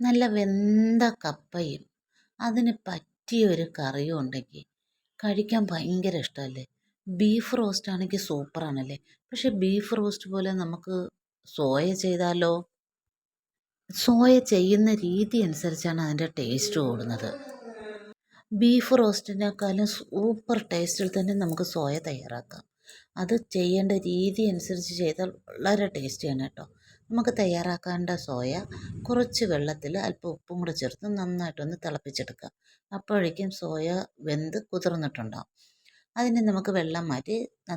നല്ല വെന്ത കപ്പയും അതിന് പറ്റിയ ഒരു കറിയും ഉണ്ടെങ്കിൽ കഴിക്കാൻ ഭയങ്കര ഇഷ്ടമല്ലേ ബീഫ് റോസ്റ്റ് ആണെങ്കിൽ സൂപ്പറാണല്ലേ പക്ഷെ ബീഫ് റോസ്റ്റ് പോലെ നമുക്ക് സോയ ചെയ്താലോ? സോയ ചെയ്യുന്ന രീതി അനുസരിച്ചാണ് അതിന്റെ ടേസ്റ്റ് കൂടുന്നത്. ബീഫ് റോസ്റ്റിനേക്കാളും സൂപ്പർ ടേസ്റ്റിൽ തന്നെ നമുക്ക് സോയ തയ്യാറാക്കാം. അത് ചെയ്യേണ്ട രീതി അനുസരിച്ച് ചെയ്താൽ വളരെ ടേസ്റ്റിയാണ് കേട്ടോ. നമുക്ക് തയ്യാറാക്കേണ്ട സോയ കുറച്ച് വെള്ളത്തിൽ അല്പം ഉപ്പും കൂടെ ചേർത്ത് നന്നായിട്ടൊന്ന് തിളപ്പിച്ചെടുക്കുക. അപ്പോഴേക്കും സോയ വെന്ത് കുതിർന്നിട്ടുണ്ടാകും അതിന് നമുക്ക് വെള്ളം മാറ്റി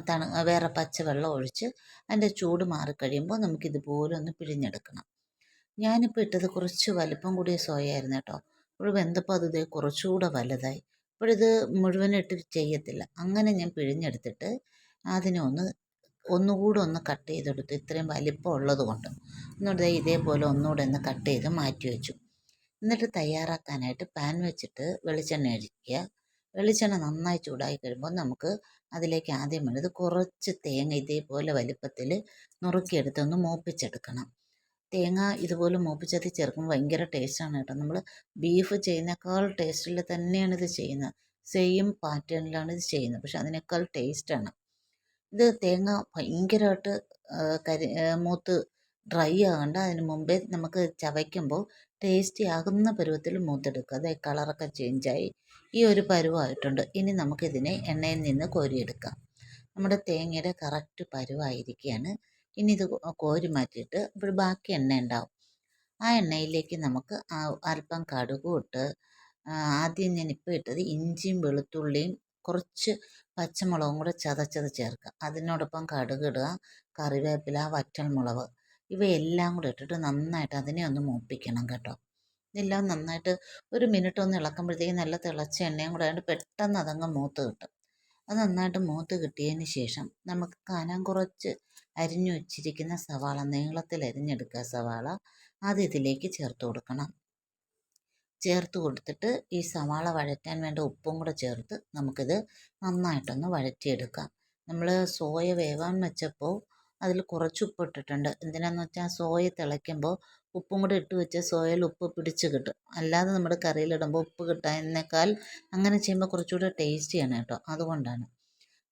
തണു വേറെ പച്ചവെള്ളം ഒഴിച്ച് അതിന്റെ ചൂട് മാറിക്കഴിയുമ്പോൾ നമുക്ക് ഇതുപോലെ ഒന്ന് പിഴിഞ്ഞെടുക്കണം. ഞാനിപ്പോൾ ഇട്ടത് കുറച്ച് വലിപ്പം കൂടിയ സോയ ആയിരുന്നു കേട്ടോ. ഇപ്പോൾ വെന്തപ്പോൾ അത് ഇതേ കുറച്ചുകൂടെ വലുതായി. അപ്പോഴിത് മുഴുവനായിട്ട് ചെയ്യത്തില്ല. അങ്ങനെ ഞാൻ പിഴിഞ്ഞെടുത്തിട്ട് അതിനെ ഒന്ന് ഒന്നുകൂടെ ഒന്ന് കട്ട് ചെയ്തെടുത്തു ഇത്രയും വലിപ്പം ഉള്ളത് കൊണ്ട് എന്നിട്ട് ഇതേപോലെ ഒന്നുകൂടെ ഒന്ന് കട്ട് ചെയ്ത് മാറ്റി വെച്ചു. എന്നിട്ട് തയ്യാറാക്കാനായിട്ട് പാൻ വെച്ചിട്ട് വെളിച്ചെണ്ണ ഒഴിക്കുക. വെളിച്ചെണ്ണ നന്നായി ചൂടായി കഴിയുമ്പോൾ നമുക്ക് അതിലേക്ക് ആദ്യം വേണ്ടത് കുറച്ച് തേങ്ങ ഇതേപോലെ വലിപ്പത്തിൽ നുറുക്കിയെടുത്തൊന്ന് മൂപ്പിച്ചെടുക്കണം. തേങ്ങ ഇതുപോലെ മൂപ്പിച്ചതി ചേർക്കുമ്പോൾ ഭയങ്കര ടേസ്റ്റാണ് കേട്ടോ. നമ്മൾ ബീഫ് ചെയ്യുന്നേക്കാൾ ടേസ്റ്റിൽ തന്നെയാണ് ഇത് ചെയ്യുന്നത്. സെയിം പാറ്റേണിലാണ് ഇത് ചെയ്യുന്നത്. പക്ഷെ അതിനേക്കാൾ ടേസ്റ്റാണ്. ഇത് തേങ്ങ ഭയങ്കരമായിട്ട് കരി മൂത്ത് ഡ്രൈ ആകണ്ട. അതിന് മുമ്പേ നമുക്ക് ചവയ്ക്കുമ്പോൾ ടേസ്റ്റി ആകുന്ന പരുവത്തിൽ മൂത്തെടുക്കുക. അതായത് കളറൊക്കെ ചേഞ്ചായി. ഈ ഒരു പരുവായിട്ടുണ്ട്. ഇനി നമുക്കിതിനെ എണ്ണയിൽ നിന്ന് കോരിയെടുക്കാം. നമ്മുടെ തേങ്ങയുടെ കറക്റ്റ് പരുവായിരിക്കുകയാണ് ഇനി ഇത് കോരി മാറ്റിയിട്ട് ഇപ്പോൾ ബാക്കി എണ്ണ ഉണ്ടാവും. ആ എണ്ണയിലേക്ക് നമുക്ക് അല്പം കടുകും ഇട്ട് ആദ്യം ഞാൻ ഇപ്പോൾ ഇട്ടത് ഇഞ്ചിയും വെളുത്തുള്ളിയും കുറച്ച് പച്ചമുളകും കൂടെ ചതച്ചത് ചേർക്കുക. അതിനോടൊപ്പം കടുക് ഇടുക കറിവേപ്പില വറ്റൽമുളക് ഇവയെല്ലാം കൂടെ ഇട്ടിട്ട് നന്നായിട്ട് അതിനെ ഒന്ന് മൂപ്പിക്കണം കേട്ടോ. ഇതെല്ലാം നന്നായിട്ട് ഒരു മിനിറ്റ് ഒന്ന് ഇളക്കുമ്പോഴത്തേക്കും നല്ല തിളച്ച എണ്ണയും കൂടെ ആയിട്ട് പെട്ടെന്ന് അതങ്ങ് മൂത്ത് കിട്ടും. അത് നന്നായിട്ട് മൂത്ത് കിട്ടിയതിന് ശേഷം നമുക്ക് കനം കുറച്ച് അരിഞ്ഞു വെച്ചിരിക്കുന്ന സവാള നീളത്തിൽ അരിഞ്ഞെടുക്കുക സവാള. അത് ഇതിലേക്ക് ചേർത്ത് കൊടുക്കണം. ചേർത്ത് കൊടുത്തിട്ട് ഈ സവാള വഴറ്റാൻ വേണ്ട ഉപ്പും കൂടെ ചേർത്ത് നമുക്കിത് നന്നായിട്ടൊന്ന് വഴറ്റിയെടുക്കാം. നമ്മൾ സോയ വേവാൻ വെച്ചപ്പോൾ അതിൽ കുറച്ച് ഉപ്പ് ഇട്ടിട്ടുണ്ട്. എന്തിനാന്ന് വെച്ചാൽ സോയ തിളയ്ക്കുമ്പോൾ ഉപ്പും കൂടെ ഇട്ട് വെച്ച് സോയയിൽ ഉപ്പ് പിടിച്ച് കിട്ടും. അല്ലാതെ നമ്മുടെ കറിയിലിടുമ്പോൾ ഉപ്പ് കിട്ടാതിനേക്കാൾ അങ്ങനെ ചെയ്യുമ്പോൾ കുറച്ചുകൂടെ ടേസ്റ്റിയാണ് കേട്ടോ. അതുകൊണ്ടാണ്.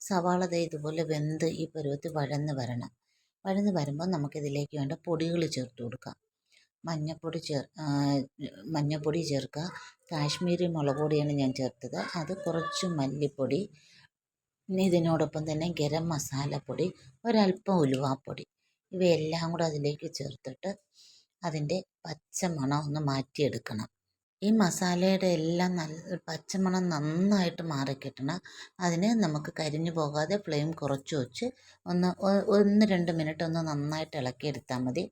സവാള ദേ ഇതുപോലെ വെന്ത് ഈ പരുവത്തിൽ വഴന്ന് വരണം. വഴന്ന് വരുമ്പോൾ നമുക്കിതിലേക്ക് വേണ്ട പൊടികൾ ചേർത്ത് കൊടുക്കാം. മഞ്ഞൾപ്പൊടി ചേർ മഞ്ഞൾപ്പൊടി ചേർക്കുക. കാശ്മീരി മുളക് പൊടിയാണ് ഞാൻ ചേർത്തത്. അത് കുറച്ച് മല്ലിപ്പൊടി പിന്നെ ഇതിനോടൊപ്പം തന്നെ ഗരം മസാലപ്പൊടി ഒരല്പം ഉലുവാപ്പൊടി. ഇവയെല്ലാം കൂടെ അതിലേക്ക് ചേർത്തിട്ട് അതിന്റെ പച്ചമണം ഒന്ന് മാറ്റിയെടുക്കണം. ഈ മസാലയുടെ എല്ലാം നല്ല പച്ചമണം നന്നായിട്ട് മാറിക്കിട്ടണം. അതിന് നമുക്ക് കരിഞ്ഞു പോകാതെ ഫ്ലെയിം കുറച്ച് വെച്ച് ഒന്ന് ഒന്ന് രണ്ട് മിനിറ്റ് ഒന്ന് നന്നായിട്ട് ഇളക്കിയെടുത്താൽ മതി.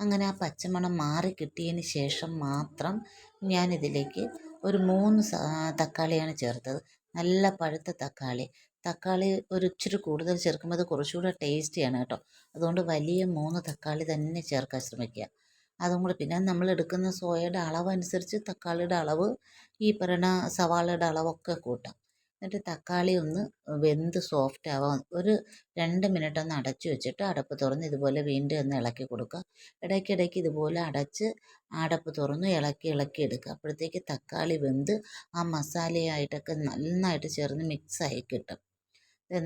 അങ്ങനെ ആ പച്ചമണം മാറി കിട്ടിയതിന് ശേഷം മാത്രം ഞാനിതിലേക്ക് ഒരു മൂന്ന് തക്കാളിയാണ് ചേർത്തത്. നല്ല പഴുത്ത തക്കാളി. തക്കാളി ഒരു ഇച്ചിരി കൂടുതൽ ചേർക്കുമ്പോൾ അത് കുറച്ചുകൂടെ ടേസ്റ്റിയാണ് കേട്ടോ. അതുകൊണ്ട് വലിയ മൂന്ന് തക്കാളി തന്നെ ചേർക്കാൻ ശ്രമിക്കുക. അതും കൂടി. പിന്നെ നമ്മൾ എടുക്കുന്ന സോയയുടെ അളവനുസരിച്ച് തക്കാളിയുടെ അളവ് ഈ പറയുന്ന സവാളയുടെ അളവൊക്കെ കൂട്ടാം. എന്നിട്ട് തക്കാളി ഒന്ന് വെന്ത് സോഫ്റ്റ് ആവാൻ ഒരു രണ്ട് മിനിറ്റ് ഒന്ന് അടച്ചു വെച്ചിട്ട് അടപ്പ് തുറന്ന് ഇതുപോലെ വീണ്ടും ഒന്ന് ഇളക്കി കൊടുക്കുക. ഇടയ്ക്കിടയ്ക്ക് ഇതുപോലെ അടച്ച് അടപ്പ് തുറന്ന് ഇളക്കി ഇളക്കി എടുക്കുക. അപ്പോഴത്തേക്ക് തക്കാളി വെന്ത് ആ മസാലയായിട്ടൊക്കെ നന്നായിട്ട് ചേർന്ന് മിക്സായി കിട്ടും.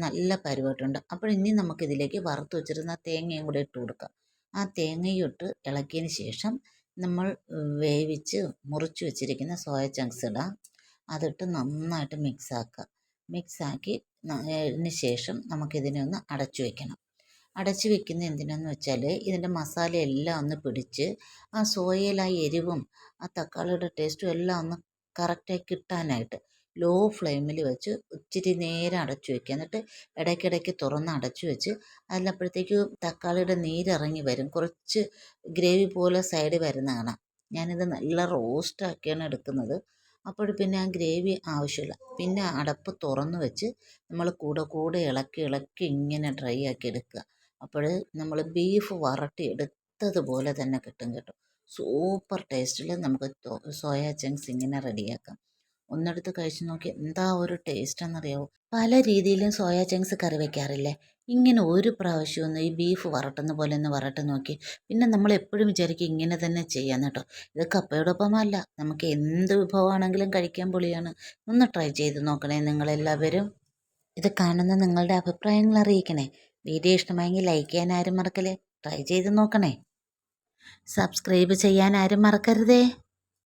നല്ല പരുവട്ടുണ്ട് അപ്പോൾ ഇനി നമുക്കിതിലേക്ക് വറുത്ത് വെച്ചിരുന്ന തേങ്ങയും കൂടെ ഇട്ട് കൊടുക്കാം. ആ തേങ്ങയിട്ട് ഇളക്കിയതിന് ശേഷം നമ്മൾ വേവിച്ച് മുറിച്ച് വെച്ചിരിക്കുന്ന സോയ ചങ്ക്സ് ഇടാം. അതിട്ട് നന്നായിട്ട് മിക്സാക്കുക മിക്സാക്കി അതിന് ശേഷം നമുക്കിതിനെ ഒന്ന് അടച്ചു വെക്കണം. അടച്ചു വെക്കുന്ന എന്തിനാന്ന് വെച്ചാൽ ഇതിന്റെ മസാല എല്ലാം ഒന്ന് പിടിച്ച് ആ സോയയിൽ ആ എരിവും ആ തക്കാളിയുടെ ടേസ്റ്റും എല്ലാം ഒന്ന് കറക്റ്റായി കിട്ടാനായിട്ട് ലോ ഫ്ലെയിമിൽ വെച്ച് ഇച്ചിരി നേരം അടച്ചു വയ്ക്കുക എന്നിട്ട് ഇടയ്ക്കിടയ്ക്ക് തുറന്ന് അടച്ചു വെച്ച് അതിലപ്പോഴത്തേക്ക് തക്കാളിയുടെ നീരിറങ്ങി വരും. കുറച്ച് ഗ്രേവി പോലെ സൈഡ് വരുന്ന കാണാം. ഞാനിത് നല്ല റോസ്റ്റാക്കിയാണ് എടുക്കുന്നത്. അപ്പോൾ പിന്നെ ആ ഗ്രേവി ആവശ്യമില്ല. പിന്നെ അടപ്പ് തുറന്ന് വെച്ച് നമ്മൾ കൂടെ കൂടെ ഇളക്കി ഇളക്കി ഇങ്ങനെ ഡ്രൈ ആക്കി എടുക്കുക. അപ്പോൾ നമ്മൾ ബീഫ് വരട്ടി എടുത്തതുപോലെ തന്നെ കിട്ടും കേട്ടോ. സൂപ്പർ ടേസ്റ്റിൽ നമുക്ക് സോയാ ചങ്ക്സ് ഇങ്ങനെ റെഡിയാക്കാം. ഒന്നെടുത്ത് കഴിച്ചു നോക്കി എന്താ ഒരു ടേസ്റ്റ് എന്നറിയാവോ? പല രീതിയിലും സോയാ ചങ്ക്സ് കറി വെക്കാറില്ലേ? ഇങ്ങനെ ഒരു പ്രാവശ്യം ഒന്ന് ഈ ബീഫ് വറട്ടുന്ന പോലെ ഒന്ന് വറട്ട് നോക്കി. പിന്നെ നമ്മൾ എപ്പോഴും വിചാരിക്കും ഇങ്ങനെ തന്നെ ചെയ്യാൻ കേട്ടോ. ഇത് കപ്പയോടൊപ്പമല്ല നമുക്ക് എന്ത് വിഭവമാണെങ്കിലും കഴിക്കാൻ പൊളിയാണ്. ഒന്ന് ട്രൈ ചെയ്ത് നോക്കണേ നിങ്ങളെല്ലാവരും. ഇത് കാണുന്ന നിങ്ങളുടെ അഭിപ്രായങ്ങൾ അറിയിക്കണേ. വീഡിയോ ഇഷ്ടമായെങ്കിൽ ലൈക്ക് ചെയ്യാൻ ആരും മറക്കല്ലേ. ട്രൈ ചെയ്ത് നോക്കണേ. സബ്സ്ക്രൈബ് ചെയ്യാൻ ആരും മറക്കരുതേ.